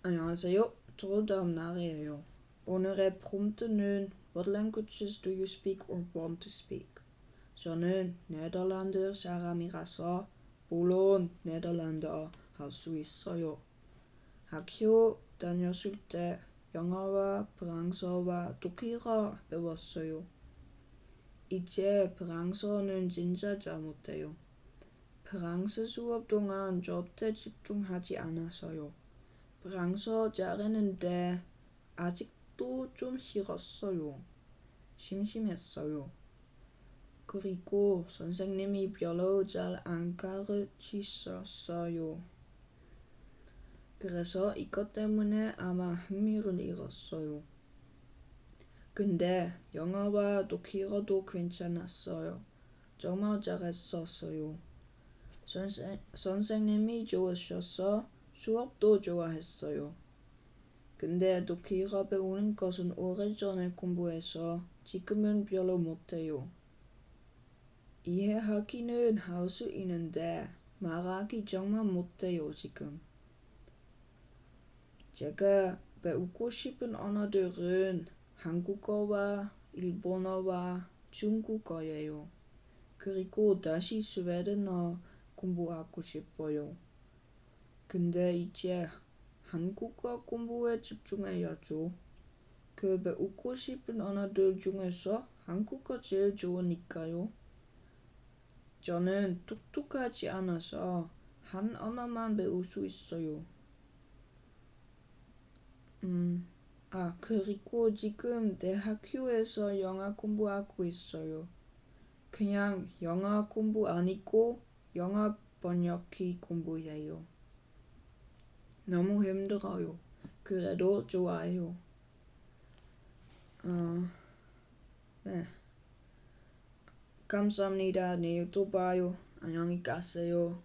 안녕하세요. 도담 나리예요. 오늘의 프롬프트는 What languages do you speak or want to speak? 저는 네덜란드 사람이라서 물론 네덜란드어 할수 있어요. 학교 다녔을 때 영어와 프랑스어와 독일어 배웠어요. 이제 프랑스어는 진짜 잘 못해요. 프랑스 수업 동안 절대 집중하지 않아서요. 프랑스어 잘했는데 아직도 좀 싫었어요. 심심했어요. 그리고 선생님이 별로 잘 안 가르치셨어요. 그래서 이것 때문에 아마 흥미를 잃었어요. 근데 영어와 독일어도 괜찮았어요. 정말 잘했었어요. 선생, 선생님이 좋으셔서 수업도 좋아했어요. 근데 독일어 배우는 것은 오래전에 공부해서 지금은 별로 못해요. 이해하기는 할 수 있는데 말하기 정말 못해요, 지금. 제가 배우고 싶은 언어들은 한국어와 일본어와 중국어예요. 그리고 다시 스웨덴어 공부하고 싶어요. 근데 이제 한국어 공부에 집중해야죠. 그 배우고 싶은 언어들 중에서 한국어 제일 좋으니까요. 저는 똑똑하지 않아서 한 언어만 배울 수 있어요. 음, 아, 그리고 지금 대학교에서 영어 공부하고 있어요. 그냥 영어 공부 아니고 영어 번역기 공부예요. 너무 힘들어요. 그래도 좋아요. 어, 네. 감사합니다. 내일 또 봐요. 안녕히 가세요.